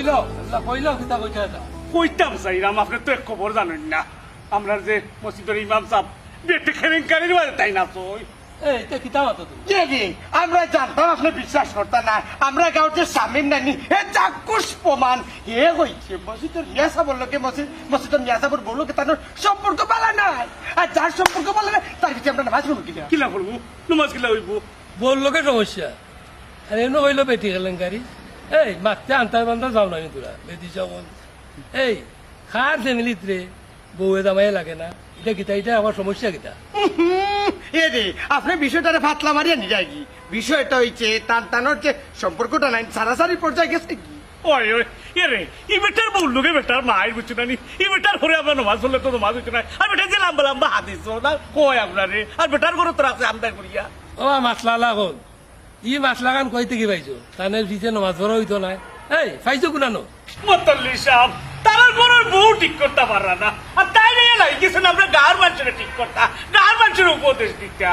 কইল এগুলা কইল কিতা কইতা এটা? কইতাম চাইরাম আপনি তো এক খবর জানেন না। আমরা যে মসজিদের ইমাম সাহেব বেটে খেলেঙ্কারির বাজে তাই না তো আমরা জানতাম আপনি বিশ্বাস না। আমরা স্বামীর নানি প্রমাণ। হে হয়েছে মসজিদের মিয়া সাবর লোকে মসজিদ মসজিদের মিয়া সাবর বলল কি তার সম্পর্ক পালা নাই। আর যার সম্পর্ক পালা না তার কিছু আমরা নামাজ কিনা? কিলা করব নমাজ কিলা হইব? বল সমস্যা। আর এমনি কইল বেটি কেলেঙ্কারি। এই মারতে আনতার বান্তার যাও না তোরা বেটি সবন এই খার ফ্যামিলিত রে বউয়ে জামাই লাগে না এটা কিতা এটা আমার সমস্যা হুম, এ রে আপনি বিষয়টারে ফাতলা মারিয়া নিয়ে যায় কি বিষয়টা হয়েছে তার তানোর যে সম্পর্কটা নাই সারাসারি পর্যায়ে গেছে কি ওই ওই এ রে ই বেটার বউ লোকে বেটার মায়ের বুঝছ না ই বেটার করে আমরা নমাজ পড়লে তো নমাজ হইতো না আর বেটা যে লাম্বা লাম্বা হাদিস না কয় আপনারে আর বেটার করে তো রাখছে আমদার করিয়া ও মাসলা ই মাছ লাগান কইতে কি পাইছো? তানের পিছে নমাজ পড়া হইতো না এই পাইছো কুনানো? মতল্লি সাহেব তার বড় বউ ঠিক করতে পাররা না। আর তাই নিয়ে লাই কিছু না আমরা গাঁর মানুষের ঠিক করতা। গাঁর মানুষের উপদেশ দিতা।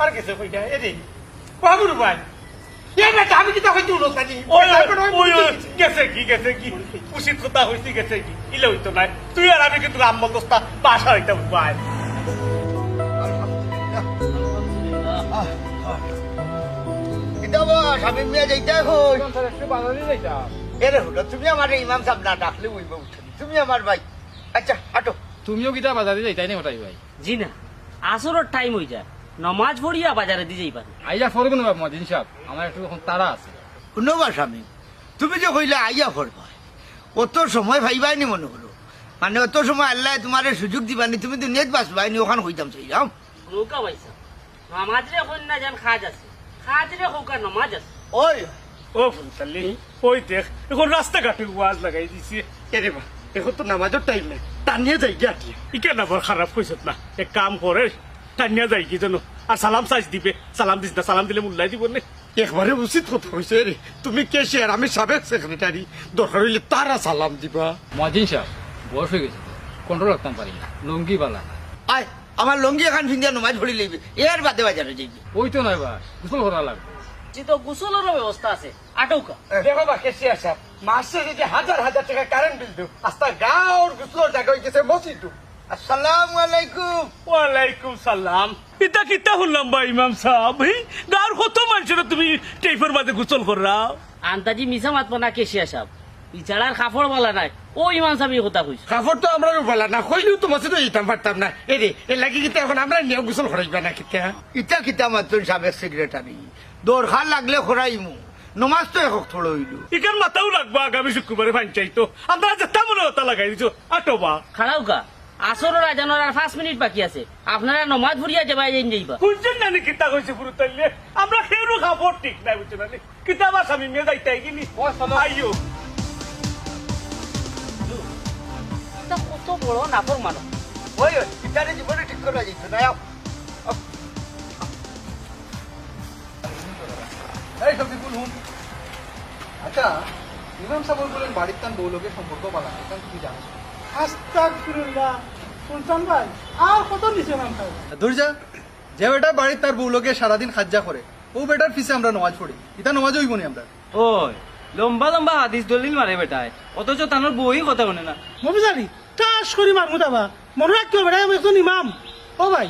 আর গেছে কইটা? এ রে বাবুর ভাই আমি কি ওই ওই, গেছে কি গেছে কি? উচিত কথা হইছে গেছে কি? ইলে হইতো নাই। তুই আর আমি কিন্তু রাম দোস্তা বাসা হইতাম ভাই। তুমি আমার ইমাম সাহেব না ডাকলে তুমি আমার ভাই। আচ্ছা হাঁটো। তুমিও কিতা বাজারে যাইতাই না ভাই। জি না আসরের টাইম হয়ে যায়। নমাজ পড়িয়া বাজারে দিয়ে যাইবার আইয়া ফরব না মদিন সাহেব আমার একটু এখন তারা আছে। শুনবা স্বামী তুমি যে কইলে আইয়া ফরবা অত সময় ভাইবাই নি মনে হলো মানে অত সময় আল্লাহ তোমার সুযোগ দিবানি তুমি তো নেট বাসবাই নি ওখান হইতাম সেই যাও। নৌকা পাইছা। নামাজ রে কন্যা যেন খাজ আছে। খাজ রে হোকা নমাজ আছে। ওই। ও ফুলতাল্লি ওই দেখ এখন রাস্তাঘাটে ওয়াজ লাগাই দিছি। এরে বা এখন তো নামাজের টাইম নেই। টানিয়ে যাই গিয়া ইকে না খারাপ কইছত না। এক কাম করে টানিয়া যাই কি জানো আর সালাম সাইজ দিবে সালাম দিস না সালাম দিলে মুল্লাই দিব না একবারে উচিত কথা হয়েছে রে তুমি কেশিয়ার আমি সাবেক সেক্রেটারি দরকার হইলে তারা সালাম দিবা মদিন সাহেব বয়স হয়ে গেছে কন্ট্রোল রাখতাম পারি না লুঙ্গি বালা আয় আমার লঙ্গি এখন ফিন্দিয়া নমাজ ভরি লইবে এর বাদে বাজারে যাইবে ওই তো নাই বা গোসল করা লাগবে জি তো গোসলেরও ব্যবস্থা আছে আটৌকা দেখো বা কেশিয়ার সাহেব মাসে যদি হাজার হাজার টাকা কারেন্ট বিল দেব আস্তা গাঁর গুসলোর জায়গা হয়ে গেছে মসজিদ আসসালামু আলাইকুম ওয়ালাইকুম সালাম ইতা কিতা শুনলাম বা ইমাম সাহেব? এই গাঁর কত মানুষের তুমি টেইফের মাঝে গোসল করা আন্তাজি মিছা মাতব না কেশিয়া সাহেব। ইচারার কাপড় বলা নাই। ও ইমান সাহেব কথা কইস কাপড় তো আমরা বলা না পারতাম না। এ লাগি কিতা এখন আমরা নিয়ে গোসল করাইবা না কিতা? ইটা কিতা মাত্র সাবেক সেক্রেটারি দরকার লাগলে করাইমু। নমাজ তো একক থোড় হইলু। ইকার মাথাও লাগবো আগামী শুক্রবারে পঞ্চায়েত আমরা লাগাই দিছো। আটোবা খাড়াউকা আসরের আজানোর আর পাঁচ মিনিট বাকি আছে। আপনারা নমাজ পড়িয়া যাবাই যাইন যাইবা। বুঝছেন না কিতা কইছে পুরো তাইলে আমরা কেউ খাব ঠিক নাই বুঝছেন না কিতা আমার স্বামী মেয়ে যাইতে গিনি আইও কত বড় ওই ওই জীবনে ঠিক করা যেত না এই শফিকুল হুন। আচ্ছা ইমাম সাহেব বলেন বাড়ির তান বউ লোকের সম্পর্ক এটা কি জানো? আস্তাগফিরুল্লাহ। সুলতান ভাই আর কত নিচে নাম খাই ধৈর্যা যে বেটা বাড়ির তার বউ লোকে সারাদিন খাজ্জা করে ও বেটার পিছে আমরা নমাজ পড়ি এটা নমাজ হইব নি আমরা। ওই লম্বা লম্বা হাদিস দলিল মারে বেটায় অথচ তানোর বই কথা বলে না। মবিজারি টাস করি মারমু দাবা মনে বেড়াই আমি একজন ইমাম। ও ভাই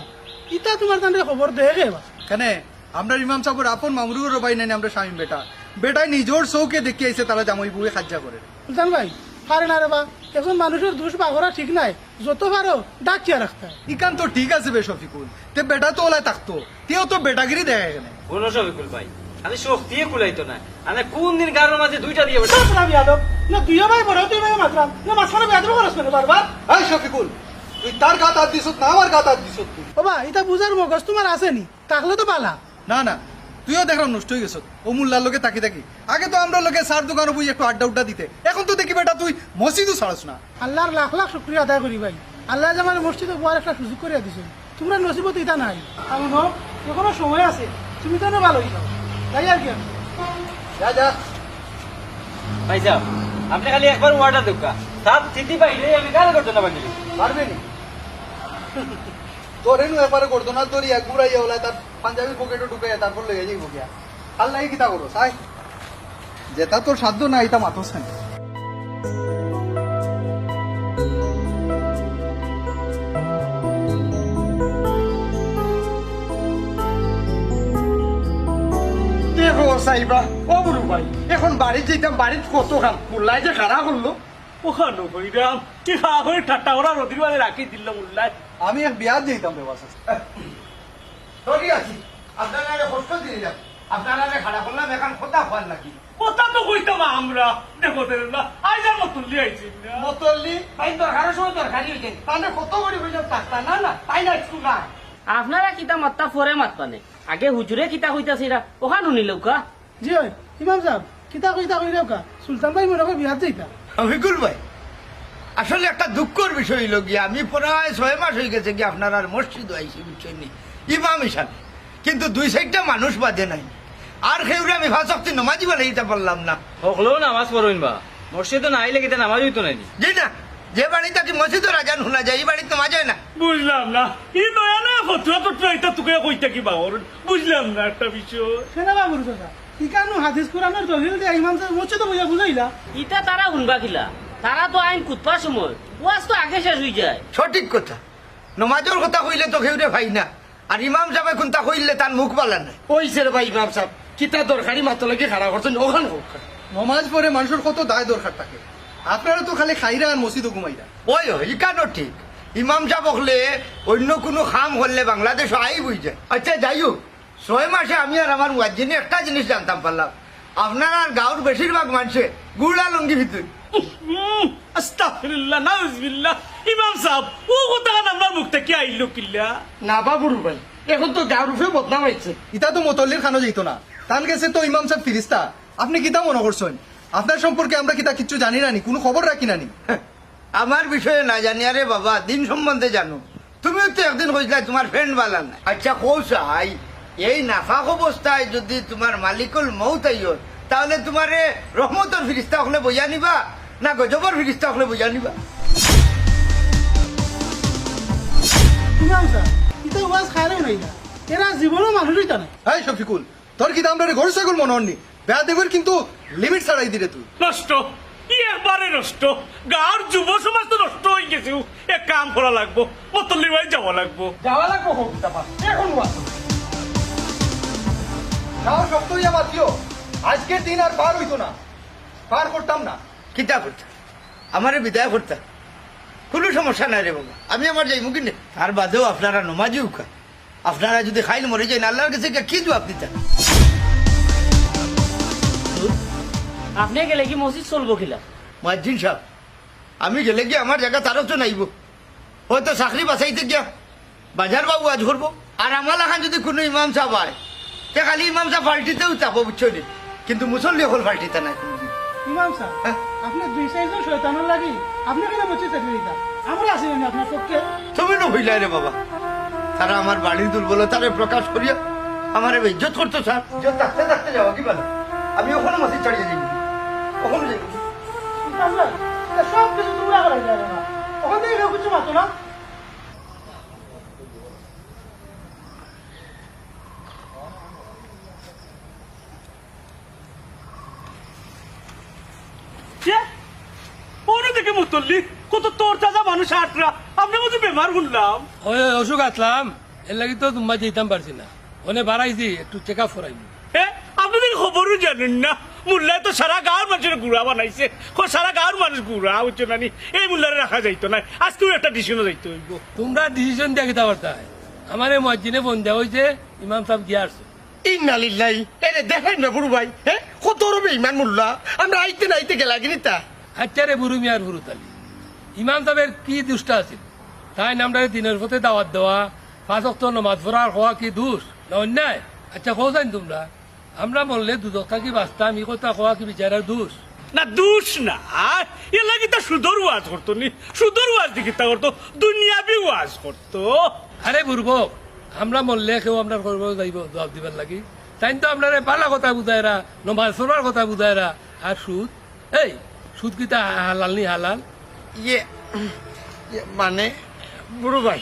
ইটা তোমার তান্ডে খবর দে গে বা কেন আমরা ইমাম সাহেবের আপন মামরুর রবাই নাই আমরা স্বামী বেটা। বেটাই নিজের চৌকে দেখি আইছে তারা জামাই বউয়ে খাজ্জা করে। সুলতান ভাই পারে না রে বা। এখন মানুষের দোষ বাগরা ঠিক নাই। যত পারো ডাকিয়া রাখতে ইকান তো ঠিক আছে বে শফিকুল। তে বেটা তো ওলাই থাকতো। তেও তো বেটাগিরি দেয় এখানে কোনো সবিকুল ভাই আমি শক্তিয়ে কুলাইতো না। আমি কোন দিন কারোর মাঝে দুইটা দিয়ে বেটা সাত না বিয়াদব না দুই ভাই বড় তুই ভাই মাতলাম না মাঝখানে বিয়াদব করস না বারবার? এই শফিকুল তুই তার গাত হাত দিছত না আমার গাত হাত দিছত তুই? ও ভাই এটা বুঝার মগজ তোমার আছে নি। তাহলে তো পালা। না না। তুইও দেখলাম নষ্ট হয়ে গেছ। ও মুল্লার লোকে তাকি তাকি। আগে তো আমরা লোকে সার দোকানে বুঝি একটু আড্ডা উড্ডা দিতে। এখন তো দেখি বেটা তুই মসজিদও ছাড়স না। আল্লাহর লাখ লাখ শুক্রিয়া আদায় করি ভাই। আল্লাহ যে আমার মসজিদে বোয়ার একটা সুযোগ করে দিছে। তোমরা নসিবত এটা নাই। আমি এখনও সময় আছে। তুমি তো ভালো তাই আর কি যা যা। ভাই সাহেব আপনি খালি একবার ওয়ার্ডার দোকা সাত স্থিতি পাইলে আমি কাল করতে না? পারি পারবে নি তোরে নু এবারে করতো না, তোর এক ঘুরাইয়া ওলা তার পাঞ্জাবি পকেটে ঢুকাইয়া তারপর লেগে যাইব গিয়া। আল্লাহ কিতা করো সাই যেটা তোর সাধ্য না এটা মাতস না সাইবা, ও বুড়ু ভাই, এখন বাড়ি যেতাম বাড়ির কত কাম মুল্লাই যে খারাপ করল? ওখানো হইরাম, কি খাওয়া করে ঠাট্টা ওরা নদীর বাজে রাখি দিল উল্লাই আমি এক বিয়ার যেতাম রে বাসা। সরি আছি? আপনারা কষ্ট দিয়ে যান। আপনারা খারাপ করলাম এখন কথা হওয়ার নাকি? কথা তো কইতাম আমরা। দেখো আইজার মতন লিয়ে আইছি। না মতল্লি দরকারের সময় দরকারি হয়েছে তাহলে কত করে টাকা না না তাই না একটু না। আপনারা কিতা মাত্তা ফরে মাতবানে আগে হুজুরে কিতা কইতাছিরা ওখান শুনিল কা। জি ইমাম সাহেব কিতা কইতা কই কা? সুলতান ভাই মনে হয় বিহার যাইতা। অভিকুল ভাই আসলে একটা দুঃখর বিষয় হইল গিয়া আমি প্রায় ছয় মাস হয়ে গেছে কি আপনার আর মসজিদ আইসি বুঝছেন ইমাম হিসাবে। কিন্তু দুই সাইডটা মানুষ বাদে নাই। আর খেউরে আমি ভাষক্তি নমাজি বানাইতে পারলাম না। হকলেও নামাজ পড়ইন বা। মসজিদে না আইলে কিতা নামাজ হইতো নাইনি জি না যে বাড়িতে কি মসজিদের আজান শোনা যায় এই বাড়িতে নমাজ হয় না? বুঝলাম না। ই নয়া না ফতুয়া টতুয়া এটা তোকে কইতা কি বাবর বুঝলাম না একটা বিষয়। কেনা বা বুড়ো চাচা ইকানো হাদিস কোরআনের দলিল দিয়ে ইমাম সাহেব মসজিদে বুঝা বুঝাইলা। ইটা তারা শুনবা কিলা তারা তো আইন কুতবার সময়। ওয়াজ তো আগে শেষ হয়ে যায়। সঠিক কথা। নমাজের কথা কইলে তো খেউরে ভাই না। আর ইমাম সাহেব এখন তা কইলে তার মুখ বালা নাই ওইছে রে ভাই ইমাম সাহেব কিতা দরকারি মাত্র লাগে খারাপ করছেন ওখানে হোক। নমাজ পড়ে মানুষের কত দায় দরকার থাকে। আপনারা তো খালি খাইরা আর মসজিদও ঘুমাইরা। ওই ওই কেন ঠিক? ইমাম সাহেব হলে অন্য কোনো খাম হলে বাংলাদেশ আই বুঝ যায়। আচ্ছা যাই হোক। ছয় মাসে আমি আর আমার মুয়াজ্জিনে একটা জিনিস জানতাম পারলাম। আপনার আর গাঁর বেশিরভাগ মানুষে গুড়া লঙ্গি ভিতর। আস্তাগফিরুল্লাহ নাউজুবিল্লাহ। ইমাম সাহেব ও কথা আমরা মুখ থেকে আইলো কিল্লা? না বা বুড়ু ভাই এখন তো গাঁর বদনাম হয়েছে। ইটা তো মতল্লির খানো যেত না। তান গেছে তো ইমাম সাহেব ফিরিস্তা। আপনি কিতা মনে করছেন? আপনার সম্পর্কে আমরা কিতা কিচ্ছু জানি না নি কোনো খবর রাখি না নি? আমার বিষয়ে না জানি আরে বাবা দিন সম্বন্ধে জানো। তুমিও তো একদিন কইছিলে তোমার ফ্রেন্ড বালা নাই। আচ্ছা কৌশাই এই নাফাক অবস্থায় যদি তোমার মালিকুল মৌত আইয় তাহলে তোমারে রহমতর ফিরিস্তা হলে বইয়া নিবা? না গজবর ফিরিস্তা হলে বইয়া নিবা। ইমাম সাহেব ইতা ওয়াজ খাইলেও নাই না এরা জীবনও মানুষ হইতা নাই শফিকুল তোর কিতা আমরা ঘর ছাগল মনে হননি বেয়া দেবের কিন্তু লিমিট ছাড়াই দিলে তুই নষ্ট একবারে নষ্ট। গাঁর যুব সমাজ তো নষ্ট হয়ে গেছে এক কাম করা লাগবো মতল্লি ভাই যাওয়া লাগবো। যাওয়া লাগবো হোক তারপর এখন ওয়াজ যাও শক্ত হইয়া বাঁচিও আজকের দিন আর পার হইতো না। পার করতাম না। কিতা করতাম আমারে বিদায় করতাম কোনো সমস্যা নাই রে বাবা। আমি আমার যাই মুখে তার বাদেও আপনারা নমাজি উকা আপনারা যদি খাইল মরে যাই আল্লাহর কাছে কি জবাব দিতেন? আপনি গেলে কি মসজিদ চলবো কিলা? মাজিন সাহেব আমি গেলে গিয়ে আমার জায়গা তারও তো নাইব। হয়তো চাকরি বাঁচাইতে গিয়া বাজার বাবু আজ করব আর আমার এখন যদি কোনো ইমাম সাহেব হয় তে খালি ইমাম সাহেব পাল্টিতেও চাপো বুঝছ কিন্তু মুসল্লি হল পাল্টিতে নাই। ইমাম হ্যাঁ? আপনার দুই সাইজের শয়তানের লাগি আপনি কেন মসজিদ চাকরি দিতা? আমরা না আপনার পক্ষে। তুমি না রে বাবা। তারা আমার বাড়ির দুর্বলতারে প্রকাশ করিয়া আমার ইজ্জত করতো স্যার। ইজ্জত থাকতে থাকতে যাওয়া কি বলে? আমি ওখানে মসজিদ ছাড়িয়ে যাই ওখানে যাই। সব কিছু তোমরা করা যায় না ওখান থেকে কিছু মাতো না কে দেখে মতল্লি কত তোর চাচা মানুষ আটরা? আপনি মধ্যে বেমার শুনলাম ওই অসুখ আসলাম এর লাগি তো তোমার যেতাম পারছি না। ওনে বাড়াইছি একটু চেক আপ করাইবি। হ্যাঁ আপনি দেখি খবরও জানেন না? মুল্লায় তো সারা গাঁর মানুষের গুড়া বানাইছে। সারা গাঁর মানুষ গুড়া হচ্ছে না এই মুল্লারে রাখা যাইতো না। আজকেও একটা ডিসিশনও যাইতে হইব। তোমরা ডিসিশন দিয়ে কিতা পারতা আমার এই মসজিদে ফোন দেওয়া হয়েছে ইমাম সাহেব গিয়ে আসছে। ইন্নালিল্লাহি এরে দেখেন না বুড়ু ভাই হ্যাঁ কত রবে ইমান মুল্লা। আমরা আইতে না আইতে গেলা কিনি তা আচ্ছা রে বুড়ু মিয়ার বুড়ু তালি ইমাম সাহেবের কি দুষ্টা আছে তাই নামটা দিনের পথে দাওয়াত দেওয়া পাঁচ অক্ট নমাজ পড়ার হওয়া কি দোষ না অন্যায়? আচ্ছা কো জানি তোমরা? আমরা বললে দুদক থাকি বাঁচতাম ই কথা হওয়া কি বিচারের দোষ? না দুষ না। এ লাগি তা সুদর ওয়াজ করতো নি। সুদর ওয়াজ দিকে তা করতো দুনিয়াবি ওয়াজ করতো। আরে বুড়বক আমরা মরলে কেউ আপনার করব যাইব জবাব দিবার লাগি। তাই তো আপনার পালা কথা বুঝায়রা নমাজ পড়ার কথা বুঝায়রা আর সুদ? এই সুদ কিতা হালাল নি হালাল? ইয়ে ইয়ে, মানে বুড়ু ভাই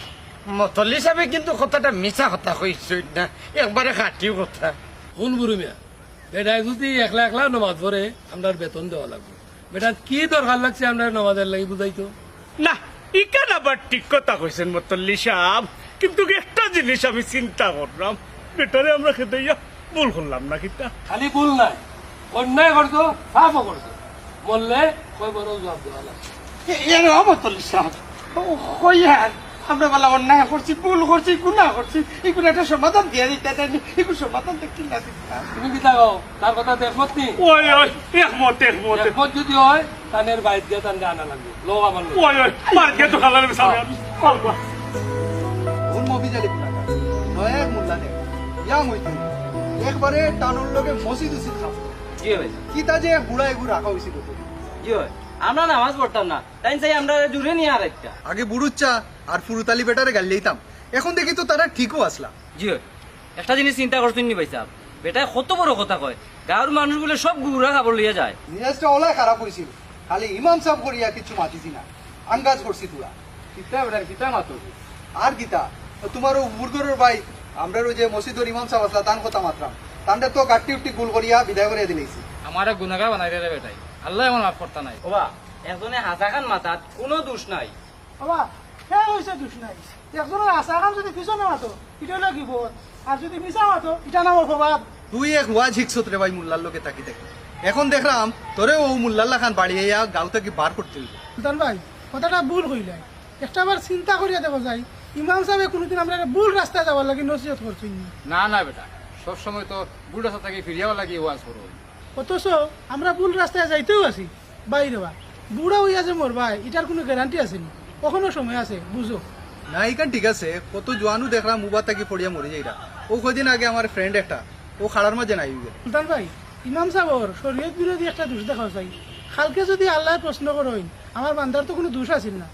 মতলি সাহেবে কিন্তু কথাটা মিছা কথা কইছে না একবারে খাটি কথা। কোন বুড়ি মিয়া বেটায় যদি একলা একলা নমাজ পড়ে আমরা বেতন দেওয়া লাগবে। বেটা কি দরকার লাগছে আমরা নমাজের লাগি বুঝাইতো না ইকান আবার ঠিক কথা কইছেন মতল্লি সাহেব কিন্তু একটা জিনিস আমি চিন্তা করলাম। বেটারে আমরা খেতে ইয়া ভুল করলাম না কিতা? খালি ভুল নাই অন্যায় করতো পাপও করতো বললে দেওয়া লাগবে এর মতলি সাহেব কইয়ার আমরা বলা অন্যায় করছি ভুল করছি গুণা করছি এগুলো একটা সমাধান দিয়ে দিতে দেয়নি এগুলো সমাধান দেখি না তুমি কি থাকো তার কথা দেখমত নি ওই ওই একমত একমত। একমত যদি হয় তানের বাইর দিয়ে তানকে আনা লাগবে। লো আমার লোক ওই ওই মার্কে তো খালার সামনে আমি পারব ভুল মবি জালি পুলাকা নয় এক মোল্লা দেখ ইয়া একবারে টানুর লগে মসজিদ উচিত খাব। জি হয় কি তা যে বুড়া এগুলো রাখা হয়েছিল জি আমরা নামাজ পড়তাম না। তাই চাই আমরা দূরে নিয়ে আর একটা আগে বুড়ুচ্চা আর ফুরুতালি বেটারে গাল লইতাম এখন দেখি তো তারা ঠিকও আসলা। জি হয়। একটা জিনিস চিন্তা করছেন নি ভাইসাব বেটায় কত বড় কথা কয়। গাঁর মানুষগুলো সব গুড়া খাবার লইয়া যায়। নিয়াজটা ওলাই খারাপ হয়েছিল খালি ইমাম সাহেব করিয়া কিছু মাতিছি না। আঙ্গাজ করছি তোরা। কিতা বেটা কিতা মাতো আর গীতা তোমার মুরগরের ভাই আমরা ওই যে মসজিদর ইমাম সাহেব আসলা তান কথা মাত্রাম। তান্ডে তো গাট্টি উট্টি গুল করিয়া বিদায় করিয়া দিলেছি আমার গুনাগা বানাই রে বেটাই। আল্লাহ আমার মাফ করতা নাই। ওবা একজনে হাসা খান মাথাত কোনো দোষ নাই। বাবা হ্যাঁ হয়েছে দোষ নাই। একজনের আশা খান যদি পিছনে মাতো এটা হলো বিপদ আর যদি মিশা মাতো এটা নাম অপবাদ তুই এক ওয়াজ হিকসত রে ভাই মুল্লার লোকে তাকি দেখ এখন দেখলাম তোরে ও মুল্লাল্লা খান বাড়ি আইয়া গাঁও থেকে বার করতে সুলতান ভাই কথাটা ভুল হইলাই একটা বার চিন্তা করিয়া দেখো যাই। ইমাম সাহেব কোনোদিন আমরা ভুল রাস্তায় যাবার লাগে নসিহত করছি না? না বেটা সব সময় তো বুড়া সাথে ফিরিয়াও লাগি ওয়াজ করো অথচ আমরা ভুল রাস্তায় যাইতেও আছি। বাইরে বা বুড়া হইয়া যে মোর ভাই এটার কোনো গ্যারান্টি আছে নি? কখনো সময় আছে বুঝো। না ইকান ঠিক আছে। কত জোয়ানু দেখলাম মুবার তাকি পড়িয়া মরে যাইরা। ও কদিন আগে আমার ফ্রেন্ড একটা ও খাড়ার মাঝে নাই সুলতান ভাই ইমাম সাহেবর শরীয়ত বিরোধী একটা দোষ দেখা চাই। কালকে যদি আল্লাহ প্রশ্ন করেন আমার বান্দার তো কোনো দোষ আছিল না।